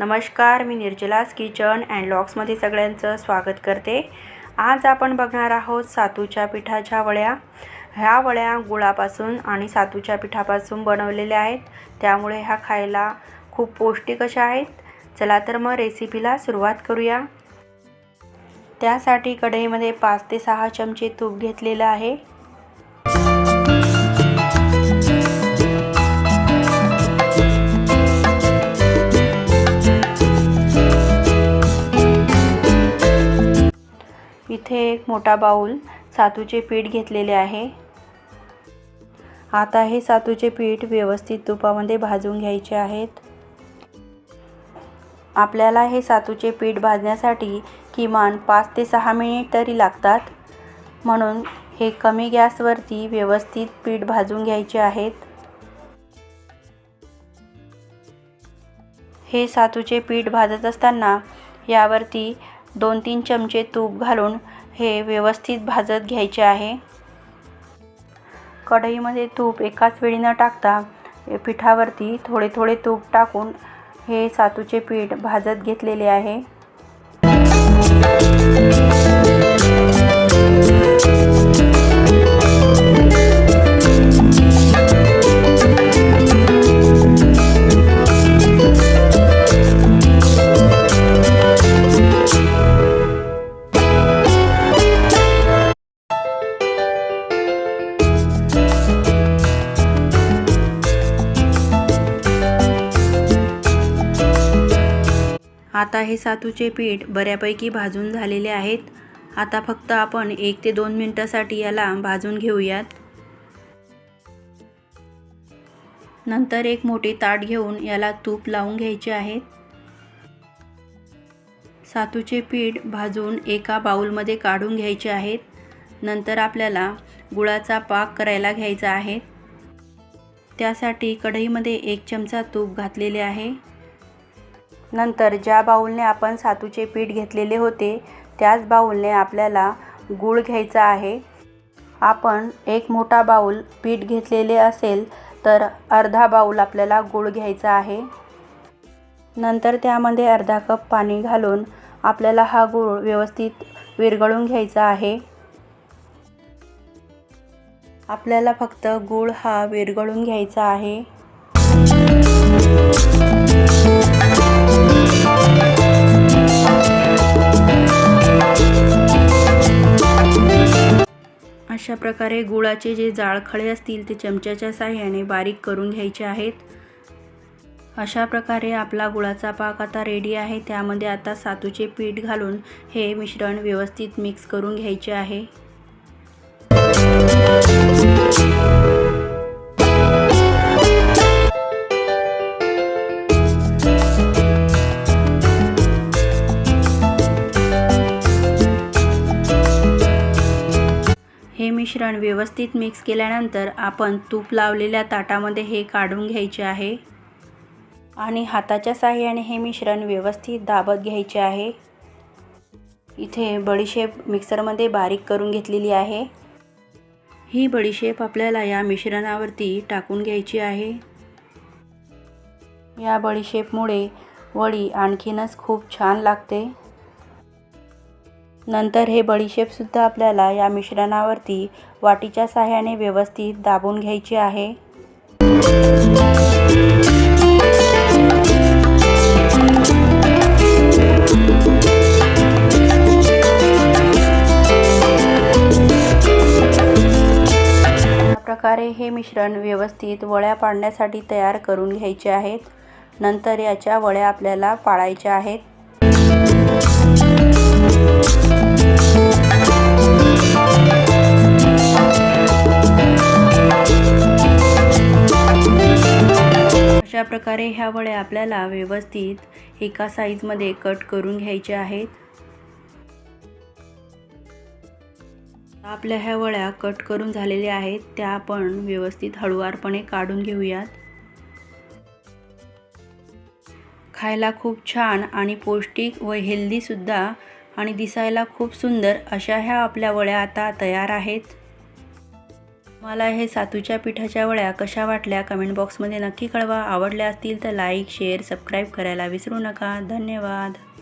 नमस्कार मी निर्जलास kitchen and लॉक्समध्ये सगळ्यांचं स्वागत करते. आज आपण बघणार आहोत सातूच्या पिठाच्या वड्या. ह्या वड्या गुळापासून आणि सातूच्या पिठापासून बनवलेल्या आहेत. त्यामुळे ह्या खायला खूप पौष्टिक अशा आहेत. चला तर मग रेसिपीला सुरुवात करूया. त्यासाठी कढईमध्ये पाच ते सहा चमचे तूप घेतलेलं आहे. इथे एक मोठा बाऊल सातूचे पीठ घेतलेले आहे. आता हे सातूचे पीठ व्यवस्थित तुपामध्ये भाजून घ्यायचे आहेत. आपल्याला हे सातूचे पीठ भाजण्यासाठी किमान पाच ते सहा मिनिट तरी लागतात. म्हणून हे कमी गॅसवरती व्यवस्थित पीठ भाजून घ्यायचे आहेत. हे सातूचे पीठ भाजत असताना यावरती दोन तीन चमचे तूप घालून हे व्यवस्थित भाजत घ्यायचे आहे. कढईमध्ये तूप एकाच वेळी न टाकता पिठावरती थोडे थोडे तूप टाकून हे सातूचे पीठ भाजत घेतलेले आहे. आता हे सातूचे पीठ बऱ्यापैकी भाजून झालेले आहेत. आता फक्त आपण एक ते दोन मिनटासाठी याला भाजून घेऊयात. नंतर एक मोठी ताट घेऊन याला तूप लावून घ्यायचे आहेत सातूचे पीठ भाजून एका बाऊलमध्ये काढून घ्यायचे आहेत नंतर आपल्याला गुळाचा पाक करायला घ्यायचा आहे. त्यासाठी कढईमध्ये एक चमचा तूप घातलेले आहे. नंतर ज्या बाऊलने आपण सातूचे पीठ घेतलेले होते त्याच बाऊलने आपल्याला गूळ घ्यायचा आहे. आपण एक मोठा बाऊल पीठ घेतलेले असेल तर अर्धा बाऊल आपल्याला गूळ घ्यायचा आहे. नंतर त्यामध्ये अर्धा कप पाणी घालून आपल्याला हा गूळ व्यवस्थित विरघळून घ्यायचा आहे. आपल्याला फक्त गूळ हा विरघळून घ्यायचा आहे. अशा प्रकारे गुळाचे जे जाळखळे असतील ते चमच्याच्या साह्याने बारीक करून घ्यायचे आहेत. अशा प्रकारे आपला गुळाचा पाक आता रेडी आहे. त्यामध्ये आता सातूचे पीठ घालून हे मिश्रण व्यवस्थित मिक्स करून घ्यायचे आहे. मिश्रण व्यवस्थित मिक्स केल्यानंतर आपण तूप लावलेल्या ताटामध्ये हे काढून घ्यायचे आहे. आणि हाताच्या साह्याने हे मिश्रण व्यवस्थित दाबत घ्यायचे आहे. इथे बडीशेप मिक्सरमध्ये बारीक करून घेतलेली आहे. ही बडीशेप आपल्याला या मिश्रणावरती टाकून घ्यायची आहे. या बडीशेपमुळे वडी आणखीनच खूप छान लागते. नंतर हे बडीशेपसुद्धा आपल्याला या मिश्रणावरती वाटीच्या साह्याने व्यवस्थित दाबून घ्यायची आहे. प्रकारे हे मिश्रण व्यवस्थित वळ्या पाडण्यासाठी तयार करून घ्यायचे आहेत. नंतर याच्या वळ्या आपल्याला पाळायच्या आहेत. अशा प्रकारे ह्या वड्या आपल्याला व्यवस्थित एका साईजमध्ये कट करून घ्यायच्या आहेत. आपल्या ह्या वड्या कट करून झालेल्या आहेत. त्या आपण व्यवस्थित हळुवारपणे काढून घेऊयात. खायला खूप छान आणि पौष्टिक व हेल्दीसुद्धा आणि दिसायला खूप सुंदर अशा ह्या आपल्या वळ्या आता तयार आहेत. मला हे सातूच्या पिठाच्या वळ्या कशा वाटल्या कमेंट बॉक्समध्ये नक्की कळवा. आवडल्या असतील तर लाईक शेअर सबस्क्राईब करायला विसरू नका. धन्यवाद.